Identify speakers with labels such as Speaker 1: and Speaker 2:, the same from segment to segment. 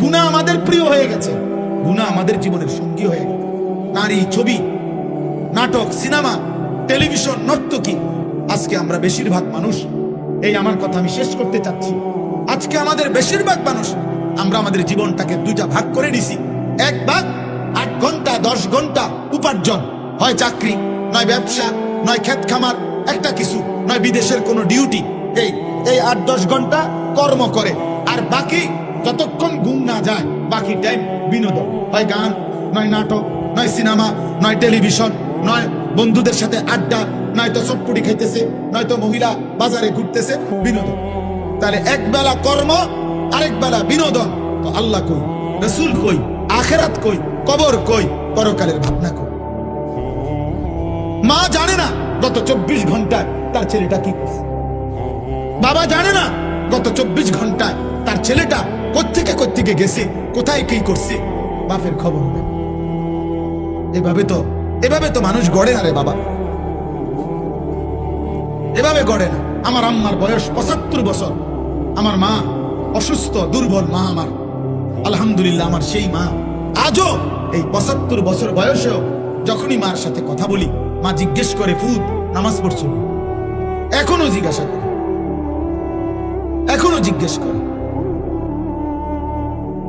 Speaker 1: গুণা আমাদের প্রিয় হয়ে গেছে। গুণা আমাদের জীবনের সঙ্গী হয়ে গেছে নারী, ছবি, নাটক, সিনেমা, টেলিভিশন, নর্তকী। আজকে আমরা বেশিরভাগ মানুষ, এই আমার কথা আমি শেষ করতে চাচ্ছি। আজকে আমাদের বেশিরভাগ মানুষ, আমরা আমাদের জীবনটাকে দুইটা ভাগ করে নিছি। এক ভাগ, আট ঘণ্টা, দশ ঘণ্টা উপার্জন। হয় চাকরি, নয় ব্যবসা, নয় ক্ষেত খামার, একটা কিছু, নয় বিদেশের কোনো ডিউটি। এই এই আট, দশ ঘণ্টা কর্ম করে। আর বাকি যতক্ষণ ঘুম না যায়, বাকি টাইম বিনোদন। হয় গান, নয় নাটক, নয় সিনেমা নয় টেলিভিশন নয় বন্ধুদের সাথে আড্ডা নয়তো চটপুটি খাইতেছে নয়তো মহিলা বাজারে ঘুরতেছে, বিনোদন। তাহলে এক বেলা কর্ম, আরেক বেলা বিনোদন। তো আল্লাহ কই, রসুল কই, আখেরাত কই, কবর কই, পরকালের ভাবনা কই? মা জানে না গত চব্বিশ ঘন্টায় তার ছেলেটা কি বাবা জানে না গত চব্বিশ ঘন্টায় তার ছেলেটা কোত্থেকে কোত্থেকে গেছে? কোথায় কি করছে? বাপের খবর এভাবে তো এভাবে তো মানুষ গড়ে না রে বাবা। এভাবে গড়ে না। আমার আম্মার বয়স পঁচাত্তর বছর। আমার মা অসুস্থ, দুর্বল মা আমার। আলহামদুলিল্লাহ আমার সেই মা। আজও এই পঁচাত্তর বছর বয়সেও যখনই মার সাথে কথা বলি, মা জিজ্ঞেস করে ফুদ নামাজ পড়ছো এখনও জিজ্ঞাসা করে। এখনও জিজ্ঞেস করে।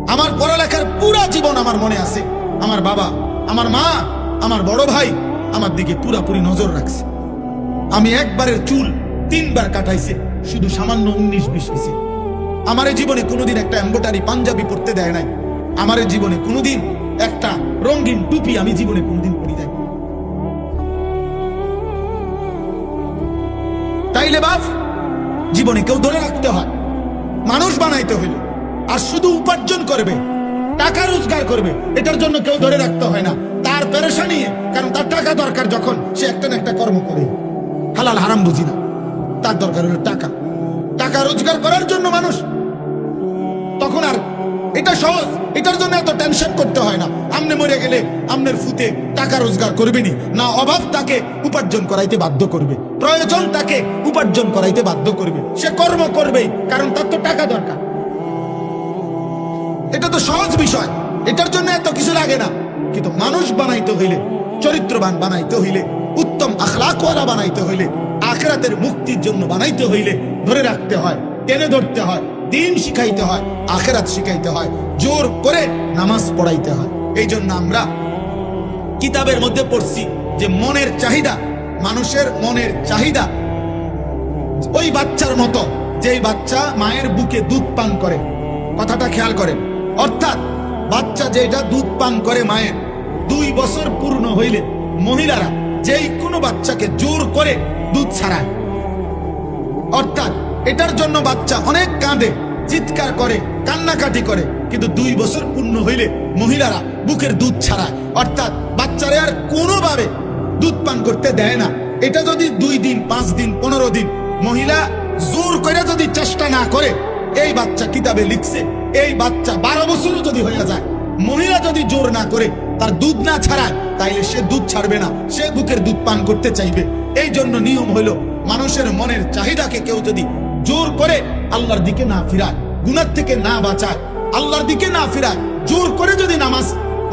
Speaker 1: আমার পড়ালেখার পুরা জীবন আমার মনে আছে। আমার বাবা, আমার মা, আমার বড় ভাই আমার দিকে পুরাপুরি নজর রাখছে। আমি একবারের চুল তিনবার কাটাইছে, শুধু সামান্য উনিশ বিশ হয়েছে আমার জীবনে কোনোদিন একটা এম্বোটারি পাঞ্জাবি পড়তে দেয় নাই। আমার জীবনে কোনোদিন একটা রঙিন টুপি আমি জীবনে কোনোদিন পরি দেয় তাইলে বাপ, জীবনে কেউ ধরে রাখতে হয়। মানুষ বানাইতে হইলে। আর শুধু উপার্জন করবে, টাকা রোজগার করবে, এটার জন্য কেউ ধরে রাখতে হয় না। তার পেরেশানি, কারণ তার টাকা দরকার যখন সে একটা না একটা কর্ম করে। হালাল হারাম বুঝি না। তার দরকার হলো টাকা। টাকা রোজগার করার জন্য মানুষ, তখন আর এটা সহজ, এটার জন্য এত টেনশন করতে হয় না। আমনে মরে গেলে আমনের ফুতে টাকা রোজগার করবেনি না। অভাব তাকে উপার্জন করাইতে বাধ্য করবে। প্রয়োজন তাকে উপার্জন করাইতে বাধ্য করবে। সে কর্ম করবেই কারণ তার তো টাকা দরকার। এটা তো সহজ বিষয়। এটার জন্য এত কিছু লাগে না। কিন্তু মানুষ বানাইতে হইলে, চরিত্রবান বানাইতে হইলে, উত্তম আখলাকওয়ালা বানাইতে হইলে, আখরাতের মুক্তির জন্য বানাইতে হইলে ধরে রাখতে হয়, টেনে ধরতে হয়, দিন শিখাইতে হয়, আখেরাত শিখাইতে হয়, জোর করে নামাজ পড়াইতে হয়। এই জন্য আমরা কিতাবের মধ্যে পড়ছি যে মনের চাহিদা, মানুষের মনের চাহিদা। ওই বাচ্চার মতো, যেই বাচ্চা মায়ের বুকে দুধ পান করে, কথাটা খেয়াল করেন। অর্থাৎ বাচ্চা যেটা দুধ পান করে মায়ের, দুই বছর পূর্ণ হইলে মহিলারা যেই কোনো বাচ্চাকে জোর করে দুধ ছাড়ায়। অর্থাৎ এটার জন্য বাচ্চা অনেক কাঁদে, চিৎকার করে, কান্নাকাটি করে, কিন্তু দুই বছর পূর্ণ হইলে মহিলারা বুকের দুধ ছাড়ায়। অর্থাৎ বাচ্চারা আর কোনোভাবে দুধ পান করতে দেয় না। এটা যদি দুই দিন, পাঁচ দিন, পনেরো দিন মহিলা জোর করে যদি চেষ্টা না করে, এই বাচ্চা কিতাবে লিখছে এই বাচ্চা বারো বছরও যদি হয়ে যায়, মহিলা যদি জোর না করে তার দুধ না ছাড়ায়, তাইলে সে দুধ ছাড়বে না, সে বুকের দুধ পান করতে চাইবে। এই জন্য নিয়ম হলো মানুষের মনের চাহিদাকে কেউ যদি জোর করে আল্লাহর দিকে না ফিরায়, গুনার থেকে না বাঁচায়, আল্লাহর দিকে না ফিরায়, জোর করে যদি নামাজ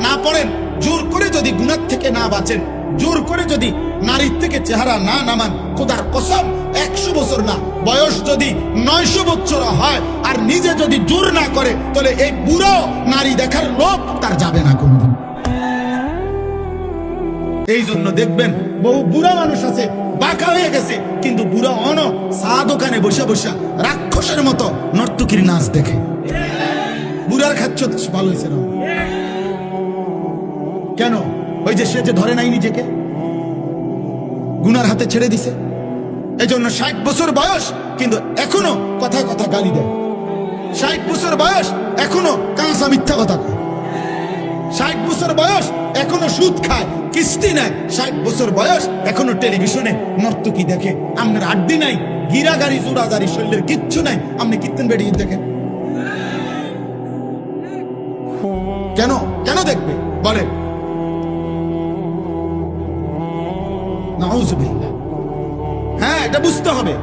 Speaker 1: না পড়েন, জোর করে যদি গুনার থেকে না বাঁচেন জোর করে যদি নারীর থেকে চেহারা না নামান, খোদার কসম, একশো বছর না, বয়স যদি নয়শো বছর হয়, আর নিজে যদি জোর না করে, তাহলে এই বুড়ো নারী দেখার লোক তার যাবে না কোনোদিন। এই জন্য দেখবেন, বহু বুড়া মানুষ আছে, বাঁকা হয়ে গেছে, কিন্তু বুড়া অন চা দোকানে বসে বসে রাক্ষসের মতো নর্তকীর নাচ দেখে। বুড়ার খাচ্ছ, ভালো হয়েছে কেন? ওই যে সে যে ধরে নাই নিজেকে, গুনার হাতে ছেড়ে দিছে। এই জন্য ষাট বছর বয়স, কিন্তু এখনও কথা কথা গালি দেয়। ষাট বছর বয়স, এখনও কাঁচা মিথ্যা কথা কয়। ষাট বছর বয়স, এখনও সুদ খায়, কিস্তি নেয়। ষাট বছর বয়স, এখনও টেলিভিশনে নর্তকী দেখে। আপনার আড্ডি নাই গিরা গাড়ি জোড়া গাড়ি শরীরের কিচ্ছু নাই। আপনি কীর্তন বেরিয়ে দেখেন। কেন? এটা বুঝতে হবে।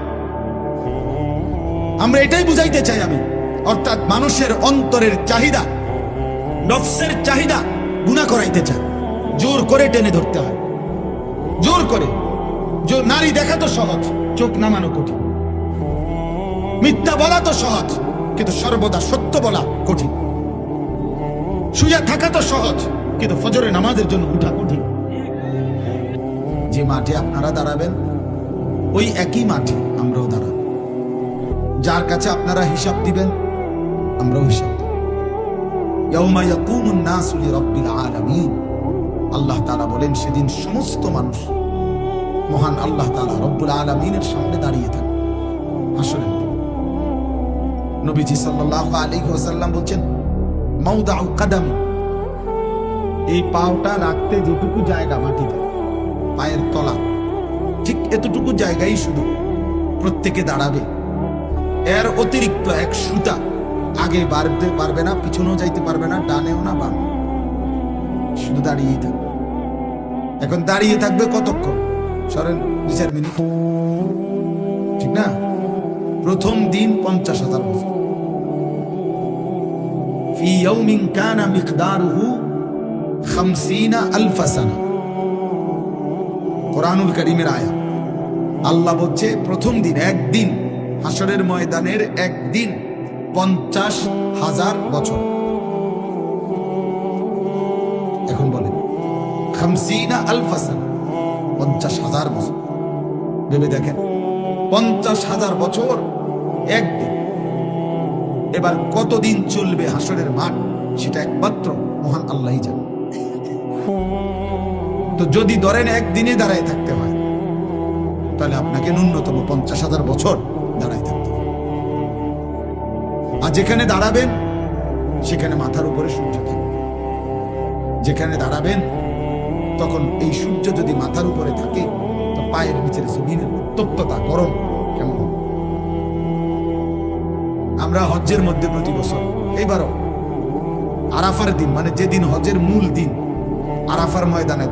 Speaker 1: আমরা এটাই বুঝাইতে চাই আমি। অর্থাৎ মানুষের অন্তরের চাহিদা, নফসের চাহিদা গুণা করাইতে চায় জোর করে টেনে ধরতে হয়। জোর করে। জোর নারী দেখা তো সহজ, চোখ নামানো কঠিন। মিথ্যা বলা তো সহজ, কিন্তু সর্বদা সত্য বলা কঠিন। শুয়ে থাকা তো সহজ, কিন্তু ফজরে নামাজের জন্য উঠা কঠিন। যে মাঠে আপনারা দাঁড়াবেন ওই একই মাঠে আমরাও দাঁড়াবো। যার কাছে আপনারা হিসাব দিবেন, আমরাও হিসাব আল্লাহ তাআলা বলেন, সেদিন সমস্ত মানুষ মহান আল্লাহ তাআলা রব্বুল আলামিনের সামনে দাঁড়িয়ে থাকবে। হাসরের নবীজি আলাইহি ওয়াসাল্লাম বলছেন, মাউদাউ কাদামি। এই পাওটা রাখতে যেটুকু জায়গা মাটিতে পায়ের তলা। ঠিক এতটুকু জায়গায় শুধু প্রত্যেকে দাঁড়াবে এর অতিরিক্ত এক সুতা আগে বাড়তে পারবে না পিছনেও যাইতে পারবে না ডানেও না বামে শুধু দাঁড়িয়েই থাকবে এখন দাঁড়িয়ে থাকবে কতক্ষণ সরেন দু চার মিনিট ঠিক না প্রথম দিন পঞ্চাশ হাজার বছর في يوم كان مقداره خمسين ألف سنة কোরআনুল করিমের আয়া আল্লাহ বলছে, প্রথম দিন, একদিন হাসরের ময়দানের একদিন, পঞ্চাশ হাজার বছর। এখন বলেন, খামসিনা আলফাসান, পঞ্চাশ হাজার বছর। ভেবে দেখেন, পঞ্চাশ হাজার বছর একদিন। এবার কতদিন চলবে হাসরের মাঠ, সেটা একমাত্র মহান আল্লাহই জানে। তো যদি ধরেন একদিনে দাঁড়ায় থাকতে তাহলে আপনাকে ন্যূনতম পঞ্চাশ হাজার বছর দাঁড়ায় থাকতে আর যেখানে দাঁড়াবেন, সেখানে মাথার উপরে সূর্য থাকবে। যেখানে দাঁড়াবেন, তখন এই সূর্য যদি মাথার উপরে থাকে, তো পায়ের নিচের জমিনের উত্তপ্ততা, গরম, কেমন আমরা হজ্জের মধ্যে প্রতি বছর, এইবারও আরাফার দিন মানে যেদিন হজের মূল দিন, আরাফার ময়দানে,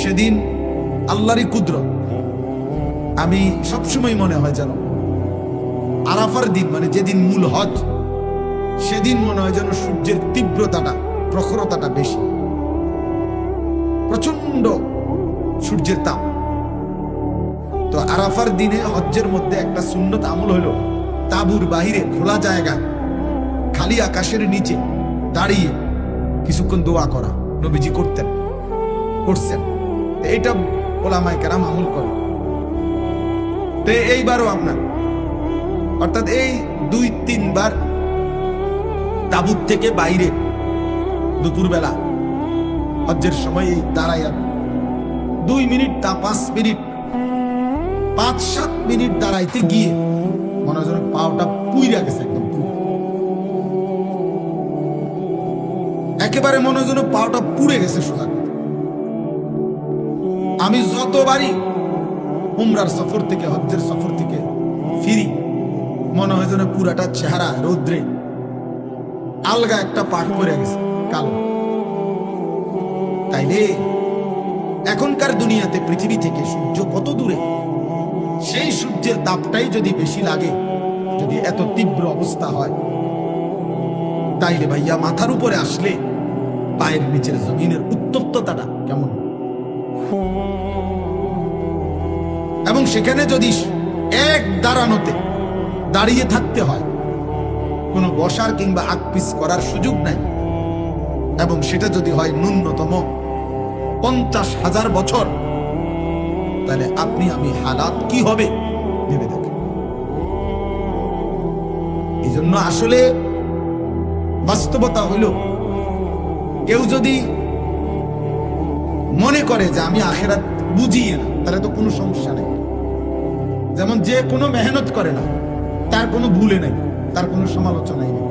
Speaker 1: সেদিন আল্লাহরই কুদ্র আমি সবসময় মনে হয় যেন আরাফার দিন মানে যেদিন মূল হজ, সেদিন মনে হয় যেন সূর্যের তীব্রতাটা, প্রখরতাটা বেশি। প্রচণ্ড সূর্যের তাপ। তো আরাফার দিনে হজ্জের মধ্যে একটা সুন্নত আমল হলো, তাবুর বাহিরে খোলা জায়গা, খালি আকাশের নিচে দাঁড়িয়ে কিছুক্ষণ দোয়া করা, নবীজি করতেন, করছেন। তো এইটা ওলামায় কেরাম আমল করে। তো এইবারও আপনার অর্থাৎ এই দুই, তিনবার তাবুত থেকে বাইরে দুপুরবেলা হজ্জের সময় এই দাঁড়াইয়া দুই মিনিট তা পাঁচ মিনিট, পাঁচ, সাত মিনিট দাঁড়াইতে গিয়ে মনে হয় পাওটা পুইরা গেছে একদম। একেবারে মনে হয় পাওটা পুড়ে গেছে সোজা। আমি যতবারই উমরার সফর থেকে, হজ্জের সফর থেকে ফিরি। মনে হয় যেন পুরাটা চেহারা, রৌদ্রে। আলগা একটা পাঠ পরে গেছে, কালো। তাইলে এখনকার দুনিয়াতে পৃথিবী থেকে সূর্য কত দূরে? সেই সূর্যের তাপটাই যদি বেশি লাগে, যদি এত তীব্র অবস্থা হয়, তাইলে ভাইয়া মাথার উপরে আসলে পায়ের নিচের জমিনের উত্তপ্ততাটা কেমন? এবং সেখানে যদি এক দাঁড়ানোতে দাঁড়িয়ে থাকতে হয়, কোনো বসার কিংবা আকপিস করার সুযোগ নাই। এবং সেটা যদি হয় ন্যূনতম পঞ্চাশ হাজার বছর, তাহলে আপনি আমি হালাত কি হবে ভেবে দেখেন। এই জন্য আসলে বাস্তবতা হইল কেউ যদি মনে করে যে আমি আখেরাত বুঝিয়ে না তাহলে তো কোনো সমস্যা নেই। যেমন যে কোনো মেহনত করে না, তার কোনো ভুলে নেই, তার কোনো সমালোচনাই নেই।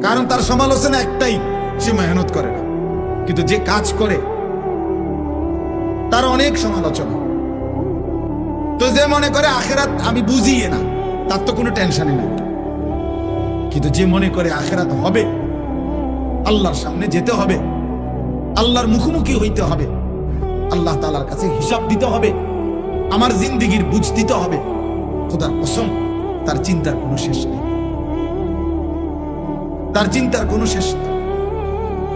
Speaker 1: কারণ তার সমালোচনা একটাই, সে মেহনত করে না। কিন্তু যে কাজ করে, তার অনেক সমালোচনা। তো যে মনে করে আখেরাত আমি বুঝিয়ে না, তার তো কোনো টেনশনই নেই। কিন্তু যে মনে করে আখেরাত হবে, আল্লাহর সামনে যেতে হবে, আল্লাহর মুখোমুখি হইতে হবে আল্লাহ তালার কাছে হিসাব দিতে হবে আমার জিন্দিগির বুঝ দিতে হবে খোদার কসম তার চিন্তার কোনো শেষ নেই তার চিন্তার কোনো শেষ নেই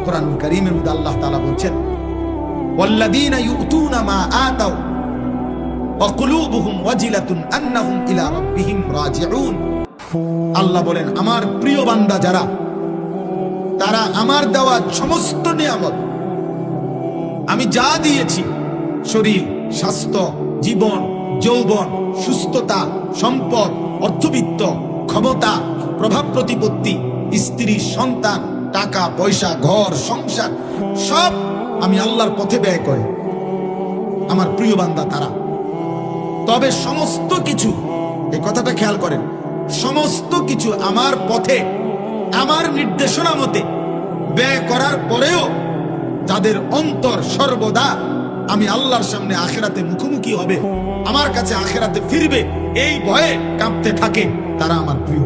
Speaker 1: কোরআনুল করিমের মধ্যে আল্লাহ তাআলা বলছেন والذين يؤتون ما آتوا وقلوبهم وجلة أنهم إلى ربهم راجعون আল্লাহ বলেন আমার প্রিয় বান্দা যারা তারা আমার দেওয়া সমস্ত নিয়ামত আমি যা দিয়েছি, শরীর, স্বাস্থ্য, জীবন, যৌবন, সুস্থতা, সম্পদ, অর্থবিত্ত, ক্ষমতা, প্রভাব প্রতিপত্তি, স্ত্রী, সন্তান, টাকা, পয়সা, ঘর, সংসার, সব আমি আল্লাহর পথে ব্যয় করে। আমার প্রিয় বান্দা তারা, তবে সমস্ত কিছু এই কথাটা খেয়াল করেন, সমস্ত কিছু আমার পথে, আমার নির্দেশনা মতে ব্যয় করার পরেও যাদের অন্তর সর্বদা, আমি আল্লাহর সামনে আখেরাতে মুখোমুখি হবে, আমার কাছে আখেরাতে ফিরবে, এই ভয়ে কাঁপতে থাকে তারা আমার প্রিয়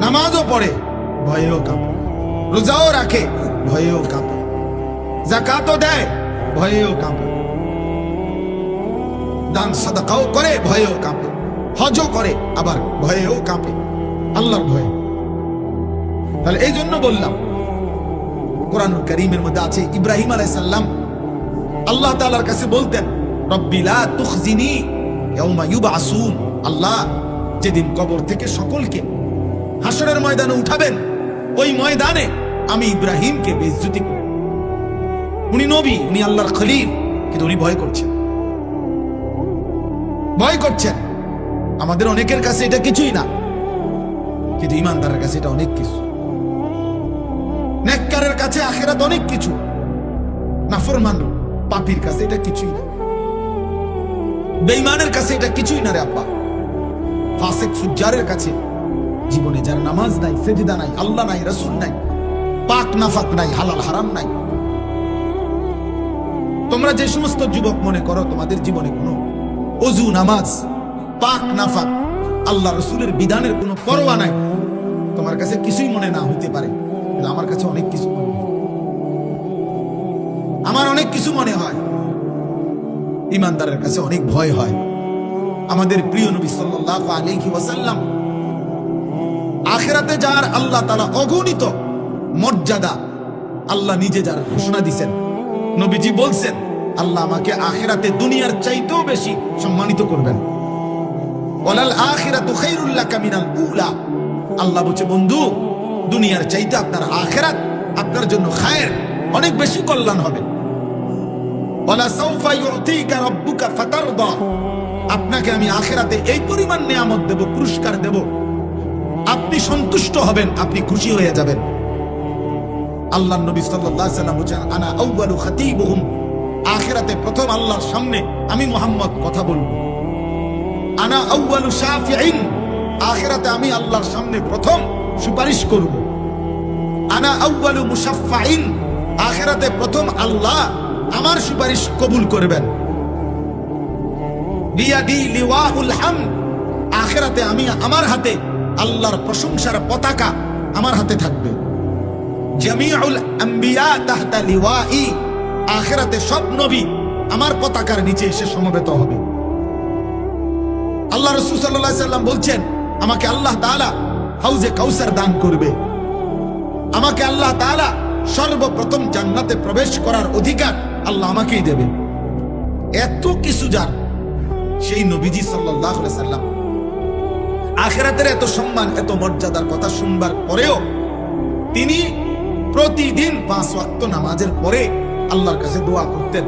Speaker 1: নামাজও পড়ে, ভয়েও কাঁপে, রোজাও রাখে, ভয়েও কাঁপে জাকাতও দেয়, ভয়েও কাঁপে। দান সাদাকাও করে, ভয়েও কাঁপে, হজও করে, আবার ভয়েও কাঁপে, আল্লাহর ভয়ে। তাহলে এই জন্য বললাম, কোরআনুল করিমের মধ্যে আছে ইব্রাহিম আলাইসাল্লাম আল্লাহ তাআলার কাছে বলতেন, রব্বি লা তুখজিনি ইউবআসুন আল্লাহ, যেদিন কবর থেকে সকলকে হাসরের ময়দানে উঠাবেন, ওই ময়দানে আমি ইব্রাহিমকে বেজ্জতি উনি নবী, উনি আল্লাহর কিন্তু উনি ভয় করছেন। ভয় করছেন। আমাদের অনেকের কাছে এটা কিছুই না, কিন্তু ইমানদারের কাছে এটা অনেক কিছু। নেককারের কাছে আখেরাত অনেক কিছু। নাফরমান পাপির কাছে এটা কিছুই না। বেইমানের কাছে এটা কিছুই না রে আব্বা। ফাসেক ফুজ্জারের কাছে জীবনে যার নামাজ নাই, সেজিদা নাই, আল্লাহ নাই, রসুল নাই, পাক নাফাক নাই, হালাল হারাম নাই। তোমরা যে সমস্ত যুবক মনে করো, তোমাদের জীবনে কোনো অজু, নামাজ, পাক নাফাক, আল্লাহ, রসুলের বিধানের কোনো পরোয়া নাই। তোমার কাছে কিছুই মনে না হইতে পারে। কিন্তু আমার কাছে অনেক কিছু মনে। আমার অনেক কিছু মনে হয়। ইমানদারের কাছে অনেক ভয় হয়। আমাদের প্রিয় নবী সাল্লাল্লাহু আলাইহি ওয়াসাল্লাম আখেরাতে যার আল্লাহ তাআলা অগণিত মর্যাদা, আল্লাহ নিজে যার ঘোষণা দিছেন, নবীজি বলছেন, আল্লাহ আমাকে আখেরাতে দুনিয়ার চাইতেও বেশি সম্মানিত করবেন। ওয়ালাল আখিরাতু খায়রুল লাকা মিনাল উলা। আল্লাহ বলছে, বন্ধু দুনিয়ার চাইতে আপনার আখেরাত আপনার জন্য খায়ের অনেক বেশি কল্যাণ হবে। আপনাকে আমি আখেরাতে এই পরিমাণ নিয়ামত দেব, পুরস্কার দেব। আপনি সন্তুষ্ট হবেন, আপনি খুশি হয়ে যাবেন। আল্লাহ নবী সাল্লাম বলেন আনা আউয়ালু খাতিবুহুম। আখিরাতে প্রথম আল্লাহর সামনে আমি মোহাম্মদ কথা বলব। আনা আউয়ালু শাফিঈন। আখিরাতে আমি আল্লাহর সামনে প্রথম সুপারিশ করব। আনা আউয়ালু মুশাফফাইন, আখিরাতে প্রথম আল্লাহ আমার সুপারিশ কবুল করবেন। আখিরাতে আমি আমার হাতে আল্লাহর প্রশংসার পতাকা আমার হাতে থাকবে। আখিরাতে সব নবী আমার পতাকার নিচে এসে সমবেত হবে। আল্লাহ রসুল সাল্লাম বলছেন, আমাকে আল্লাহ তাআলা হাউজে কাউসার দান করবে। আমাকে আল্লাহ তাআলা সর্বপ্রথম জান্নাতে প্রবেশ করার অধিকার আল্লাহ আমাকেই দেবে। এত কিছু যার, সেই নবীজি সাল্লাহ সাল্লাম। আখেরাতের এত সম্মান, এত মর্যাদার কথা শুনবার পরেও তিনি প্রতিদিন পাঁচ ওয়াক্ত নামাজের পরে আল্লাহর কাছে দোয়া করতেন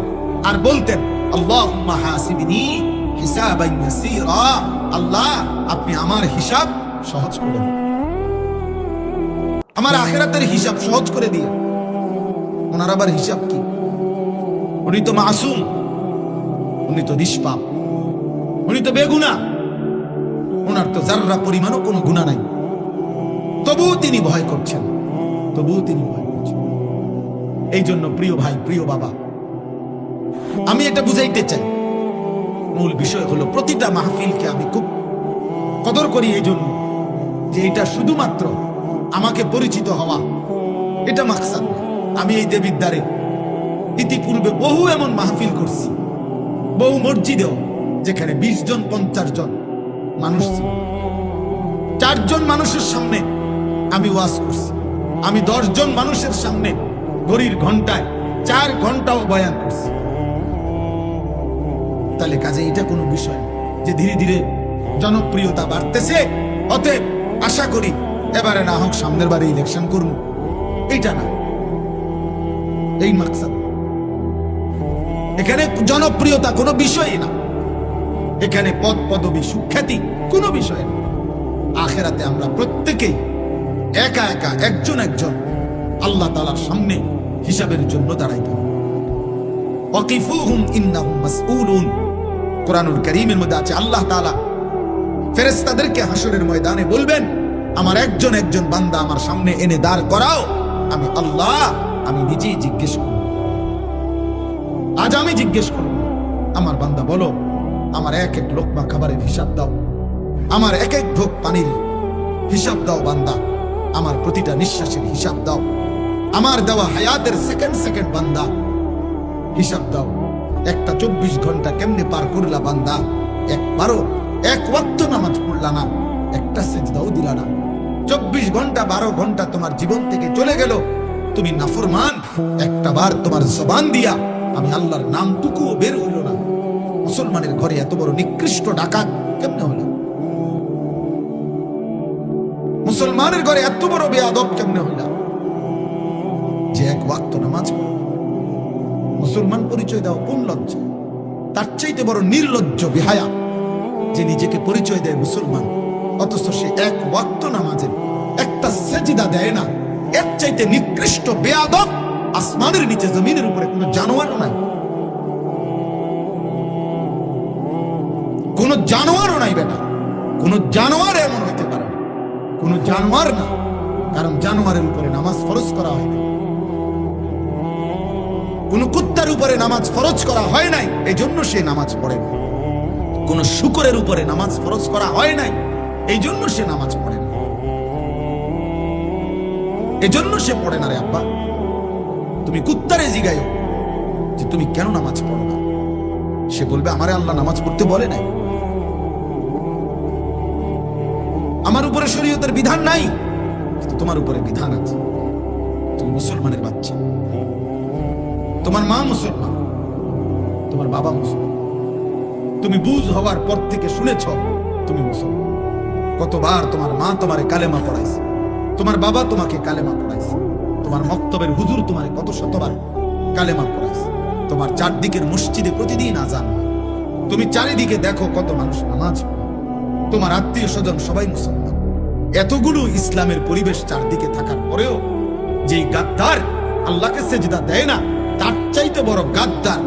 Speaker 1: আর বলতেন, আল্লাহুম্মা হাসিবিনি আল্লাহ, আপনি আমার হিসাব সহজ করে দিন। আমার আখেরাতের হিসাব সহজ করে দিয়ে। ওনার আবার হিসাব কি? উনি তো মাসুম। উনি তো নিষ্পাপ। উনি তো বেগুনা। ওনার তো যার্রা পরিমাণও কোনো গুণা নাই। তবুও তিনি ভয় করছেন। তবুও তিনি ভয় করছেন। এই জন্য প্রিয় ভাই, প্রিয় বাবা, আমি এটা বুঝাইতে চাই। মূল বিষয় হলো প্রতিটা মাহফিলকে আমি খুব কদর করি এই জন্য যে এটা শুধুমাত্র আমাকে পরিচিত হওয়া। এটা মাকসাদ। আমি এই দেবীর দ্বারে ইতিপূর্বে বহু এমন মাহফিল করছি। বহু মসজিদেও যেখানে বিশ জন, পঞ্চাশ জন মানুষ চারজন মানুষের সামনে আমি ওয়াজ করছি। আমি দশজন মানুষের সামনে ঘড়ির ঘন্টায় চার ঘন্টাও বয়ান করছি। তাহলে কাজে এটা কোনো বিষয় যে ধীরে ধীরে জনপ্রিয়তা বাড়তেছে। অতএব আশা করি এবারে না হোক সামনের বারে ইলেকশন করব। এটা না। এই মাকসাদ। এখানে জনপ্রিয়তা কোনো বিষয়ই না। এখানে পদ, পদবি, সুখ্যাতি কোনো বিষয় না। আখেরাতে আমরা প্রত্যেকেই একা একা, একজন একজন আল্লাহ তালার সামনে হিসাবের জন্য দাঁড়াইতে হবে ইন্নাহুম মাসউলুন। কোরআনুল কারীমের মধ্যে আছে, আল্লাহ তাআলা ফেরেশতাদেরকে হাসরের ময়দানে বলবেন আমার একজন একজন বান্দা আমার সামনে এনে দাঁড় করাও, আমি আল্লাহ, আমি নিজেই জিজ্ঞেস করব। আজ আমি জিজ্ঞেস করব, আমার বান্দা বলো, আমার এক এক লোকমা খাবারের হিসাব দাও, আমার এক এক ঢোক পানির হিসাব দাও বান্দা, আমার প্রতিটা নিঃশ্বাসের হিসাব দাও, আমার দেওয়া হায়াতের সেকেন্ড সেকেন্ড বান্দা, হিসাব দাও, একটা চব্বিশ ঘণ্টা কেমনে পার করলা বান্দা, একবারও এক ওয়াক্ত নামাজ পড়লা না, একটা সেজদাও দিলা না। চব্বিশ ঘণ্টা, বারো ঘণ্টা তোমার জীবন থেকে চলে গেল। তুমি নাফরমান, একটা বার তোমার জবান দিয়া আমি আল্লাহর নামটুকুও বের হইল না। মুসলমানের ঘরে এত বড় নিকৃষ্ট ডাকাত কেমনে হলো? মুসলমানের ঘরে এত বড় বেয়াদব কেমনে হইলা? যে এক ওয়াক্ত নামাজ মুসলমান পরিচয় দাও কোন লজ্জা? তার চাইতে বড় নির্লজ্জ বিহায়া, যে নিজেকে পরিচয় দেয় মুসলমান। অথচ সে এক ওয়াক্ত নামাজে একটা সেজিদা দেয় না। এর চাইতে নিকৃষ্ট, বেয়াদব আসমানের নিচে, জমিনের উপরে কোনো জানোয়ারও নাই। কোন জানোয়ারও নাই বেটা। কোন জানোয়ার এমন হইতে পারে। কোন জানোয়ার না। কারণ জানোয়ারের উপরে নামাজ ফরজ করা হয় না কোন কুত্তার উপরে নামাজ ফরজ করা হয় নাই। এই জন্য সে নামাজ পড়ে না। কোন শুকরের উপরে নামাজ ফরজ করা হয় নাই। এই জন্য সে নামাজ পড়ে না। এজন্য সে পড়ে না রে আব্বা। তুমি কুত্তারে জিগাইও যে তুমি কেন নামাজ পড়ো না? সে বলবে, আমারে আল্লাহ নামাজ পড়তে বলে নাই। আমার উপরে শরীয়তের বিধান নাই, কিন্তু তোমার উপরে বিধান আছে। তুমি মুসলমানের বাচ্চা। তোমার মা মুসলমান, তোমার বাবা মুসলমান। তুমি বুঝ হওয়ার পর থেকে শুনেছ, তুমি মুসলমান। কতবার তোমার মা তোমারে কালেমা পড়াইছে? তোমার বাবা তোমাকে কালেমা পড়াইছে। তোমার মক্তবের হুজুর তোমারে কত শতবার কালেমা পড়াইছে। তোমার চারদিকের মসজিদে প্রতিদিন আজান তুমি চারিদিকে দেখো কত মানুষ নামাজ তোমার আত্মীয় স্বজন সবাই মুসলমান। এতগুলো ইসলামের পরিবেশ চারদিকে থাকার পরেও যে গাদ্দার আল্লাহকে সেজদা দেয় না, তার চাইতে বড় গাদ্দার,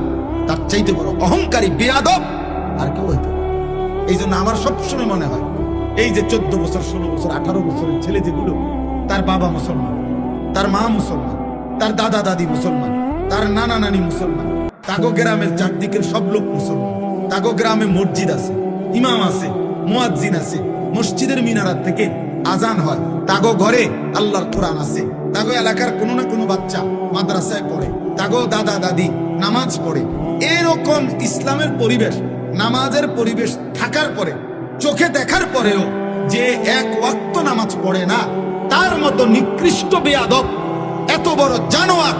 Speaker 1: তার চাইতে বড় অহংকারী, বেয়াদব আর কেউ হইতে এই জন্য আমার সবসময় মনে হয় এই যে চোদ্দ বছর, ষোলো বছর, আঠারো বছরের ছেলে যেগুলো, তার বাবা মুসলমান, তার মা মুসলমান, তার দাদা দাদি মুসলমান, তার নানা নানি মুসলমান, তাগো গ্রামের চারদিকের সব লোক মুসলমান, তাগো গ্রামে মসজিদ আছে, ইমাম আছে, মুয়াজ্জিন আছে, মসজিদের মিনারাত থেকে আজান হয়, তাগো ঘরে আল্লাহর কোরআন আছে, তাগো এলাকার কোনো না কোনো বাচ্চা মাদ্রাসায় পড়ে, তাগো দাদা দাদি নামাজ পড়ে। এরকম ইসলামের পরিবেশ, নামাজের পরিবেশ থাকার পরে চোখে দেখার পরেও যে এক ওয়াক্ত নামাজ পড়ে না, তার মতো নিকৃষ্ট বেয়াদব, এত বড় জানোয়ার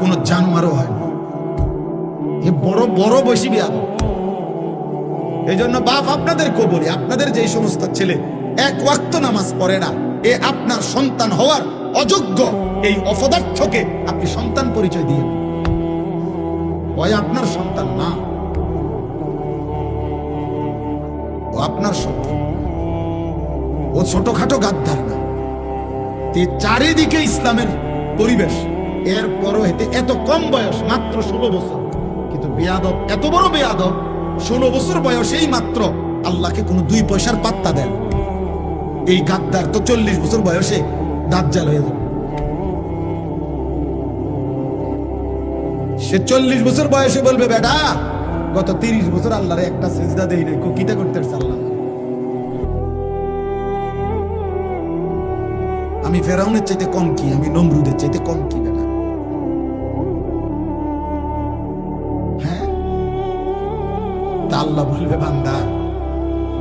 Speaker 1: কোন জানোয়ারও হয় না। এ বড় বড় বেশি বেয়াদব। এই জন্য বাপ আপনাদেরকেও বলি আপনাদের যে সমস্ত ছেলে এক ওয়াক্ত নামাজ পড়ে না, এ আপনার সন্তান হওয়ার অযোগ্য এই অপদার্থকে আপনি সন্তান পরিচয় দিয়ে। ওই আপনার সন্তান না। আপনার সন্তান ও ছোটখাটো গাদ্দার না। তে চারিদিকে ইসলামের পরিবেশ। এর পরও এতে এত কম বয়স, মাত্র ষোলো বছর। কিন্তু বেয়াদব, এত বড় বেয়াদব, ষোলো বছর বয়সেই মাত্র আল্লাহকে কোনো দুই পয়সার পাত্তা দেন। এই গাদ্দার তো চল্লিশ বছর বয়সে দাজ্জাল হয়ে যাবে। সে চল্লিশ বছর বয়সে বলবে, বেটা গত তিরিশ বছর আল্লাহরে একটা সেজদা দেই নাই কিটা করতে আল্লাহ। আমি ফেরাউনের চাইতে কম কি, আমি নমরুদের চাইতে কম কি, বেটা? হ্যাঁ? আল্লাহ বলবে, বান্দা,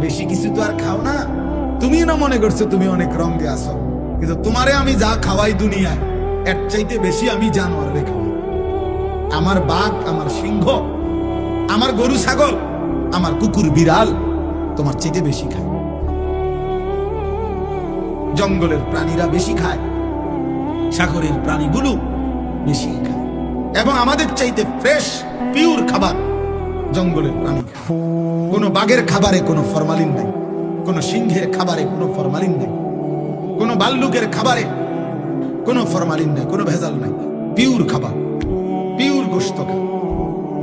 Speaker 1: বেশি কিছু তো আর খাও না। তুমি না মনে করছ তুমি অনেক রঙে আসো কিন্তু তোমারে আমি যা খাওয়াই দুনিয়ায়, এর চাইতে বেশি আমি জানোয়ারে খাওয়াই। আমার বাঘ, আমার সিংহ আমার গরু ছাগল, আমার কুকুর বিড়াল তোমার চাইতে বেশি খায়। জঙ্গলের প্রাণীরা বেশি খায়, সাগরের প্রাণীগুলো বেশি খায়। এবং আমাদের চাইতে ফ্রেশ পিওর খাবার জঙ্গলের প্রাণী। কোনো বাঘের খাবারে কোনো ফরমালিন নাই, কোনো সিংহের খাবারে কোনো ফরমালিন নাই, কোনো বাল্লুকের খাবারে কোনো ফরমালিন নাই, কোনো ভেজাল নাই পিওর খাবার।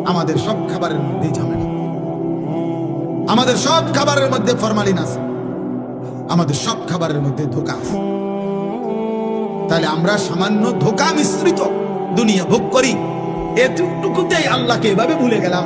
Speaker 1: আমাদের সব খাবারের মধ্যেই ঝামেলা। আমাদের সব খাবারের মধ্যে ফরমালিন আছে। আমাদের সব খাবারের মধ্যে ধোকা আছে। তাহলে আমরা সামান্য ধোকা মিশ্রিত দুনিয়া ভোগ করি। এতটুকুতেই আল্লাহকে এভাবে ভুলে গেলাম।